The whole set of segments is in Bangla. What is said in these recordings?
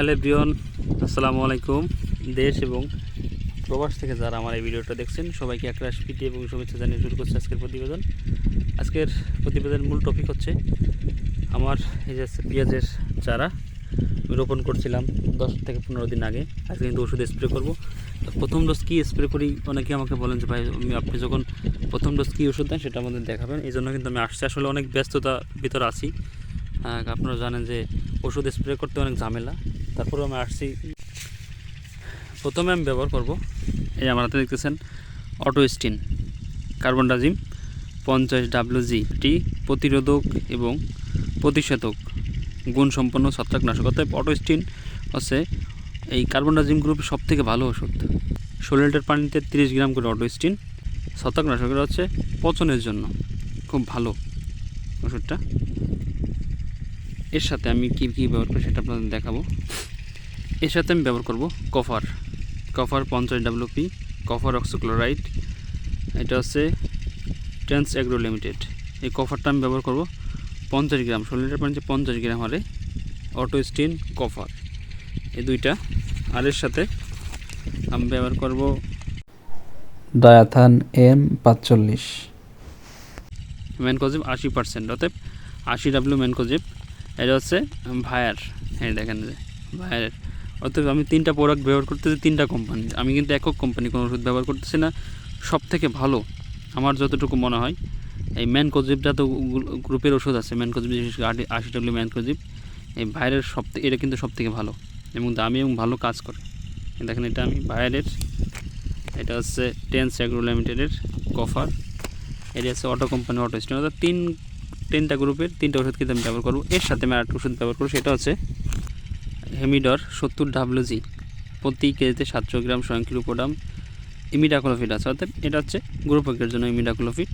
হ্যালো ব্রিয়ন আসসালামু আলাইকুম। দেশ এবং প্রবাস থেকে যারা আমার এই ভিডিওটা দেখছেন, সবাইকে একরাশ পিটি এবং শুভেচ্ছা জানিয়ে শুরু করছে আজকের প্রতিবেদন। আজকের প্রতিবেদনের মূল টপিক হচ্ছে আমার এই যে পেঁয়াজের চারা রোপণ করছিলাম দশ থেকে পনেরো দিন আগে। আজকে কিন্তু ওষুধ স্প্রে করব। প্রথম ডোজ কী স্প্রে করি? অনেকে আমাকে বলেন যে, ভাই, আমি আপনি যখন প্রথম ডোজ কী ওষুধ দেন, সেটা আমাদের দেখাবেন। এই জন্য কিন্তু আমি আসছি। আসলে অনেক ব্যস্ততা ভিতরে আছি। আপনারা জানেন যে ওষুধ স্প্রে করতে অনেক ঝামেলা। তারপরেও আমি আসছি। প্রথমে আমি ব্যবহার করব। এই আমার হাতে দেখতেছেন অটো স্টিন, কার্বন ডাজিম পঞ্চাশ ডাব্লিউ জি টি প্রতিরোধক এবং প্রতিষেধক গুণসম্পন্ন ছত্রাকনাশক। অর্থাৎ অটো স্টিন হচ্ছে এই কার্বন ডাজিম গ্রুপের সব থেকে ভালো ওষুধ। ষোলো লিটার পানিতে তিরিশ গ্রাম করে অটো স্টিন ছত্রাকনাশকের হচ্ছে পচনের জন্য খুব ভালো ওষুধটা। এর সাথে আমি কী কী ব্যবহার করি সেটা আপনাদের দেখাবো। এর সাথে আমি ব্যবহার করব কফার। কফার পঞ্চাশ ডাব্লিউপি কফার অক্সোক্লোরাইড। এটা হচ্ছে ট্রান্স অ্যাগ্রো লিমিটেড। এই কফারটা আমি ব্যবহার করব পঞ্চাশ গ্রাম, ষোলো লিটার পানিতে পঞ্চাশ গ্রাম হারে অটো স্টিন কফার। এই দুইটা। আর এর সাথে আমি ব্যবহার করব ডায়াথান এম পাঁচচল্লিশ। ম্যানকোজিপ আশি পার্সেন্ট, অতএব আশি ডাব্লিউ ম্যানকোজিপ এটা হচ্ছে ভায়ার। হ্যাঁ দেখেন ভায়ারের। অতএব আমি তিনটা প্রোডাক্ট ব্যবহার করতেছি, তিনটা কোম্পানি আমি কিন্তু একক কোম্পানি কোনো ওষুধ ব্যবহার করতেছি না। সব থেকে ভালো, আমার যতটুকু মনে হয়, এই ম্যানকোজিপটা তো গ্রুপের ওষুধ আছে, ম্যানকোজিপ আশি ডাব্লিউ ম্যানকোজিপ। এই ভাইরের সব থেকে এটা কিন্তু সব থেকে ভালো এবং দামি এবং ভালো কাজ করে। দেখেন, এটা আমি ভাইরের এটা হচ্ছে টেন্স অ্যাগ্রো লিমিটেডের কফার। এটা হচ্ছে অটো কোম্পানি অটো স্টেন। অর্থাৎ তিন, তিনটা গ্রুপের তিনটা ওষুধ কিন্তু আমি ব্যবহার করব। এর সাথে আমি আরেকটা ওষুধ ব্যবহার করব, সেটা হচ্ছে হেমিডর সত্তর ডাব্লিউজি প্রতি কেজিতে সাতশো গ্রাম স্বয়ংক্রিয় স্বয়ংক্রিয়পোডাম ইমিডাক্লোফিট আছে। অর্থাৎ এটা হচ্ছে গ্রুপকের জন্য ইমিডাক্লোফিট।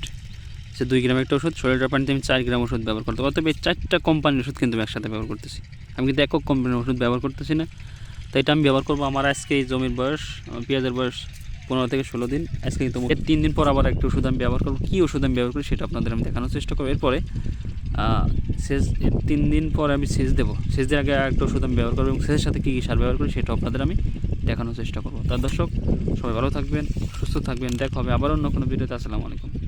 সে দুই গ্রাম একটা ওষুধ ষোলো পানিতে আমি চার গ্রাম ওষুধ ব্যবহার করতে অর্থাৎ এই চারটা কোম্পানির ওষুধ কিন্তু আমি একসাথে ব্যবহার করতেছি। আমি কিন্তু একক কোম্পানির ওষুধ ব্যবহার করতেছি না। তো এটা আমি ব্যবহার করব আমার আজকে এই জমির বয়স পেঁয়াজের বয়স পনেরো থেকে ষোলো দিন। আজকে কিন্তু এর তিন দিন পর আবার একটা ওষুধ আমি ব্যবহার করব। কী ওষুধ আমি ব্যবহার করি সেটা আপনাদের আমি দেখানোর চেষ্টা করব। এরপরে শেষ এর তিন দিন পর আমি সেচ দেবো। সেচ দিন আগে একটা ওষুধ আমি ব্যবহার করব এবং সেচের সাথে কী কী সার ব্যবহার করি সেটা আপনাদের আমি দেখানোর চেষ্টা করব। তার দর্শক, সবাই ভালো থাকবেন, সুস্থ থাকবেন। দেখা হবে আবার অন্য কোনো ভিডিওতে। আসসালামু আলাইকুম।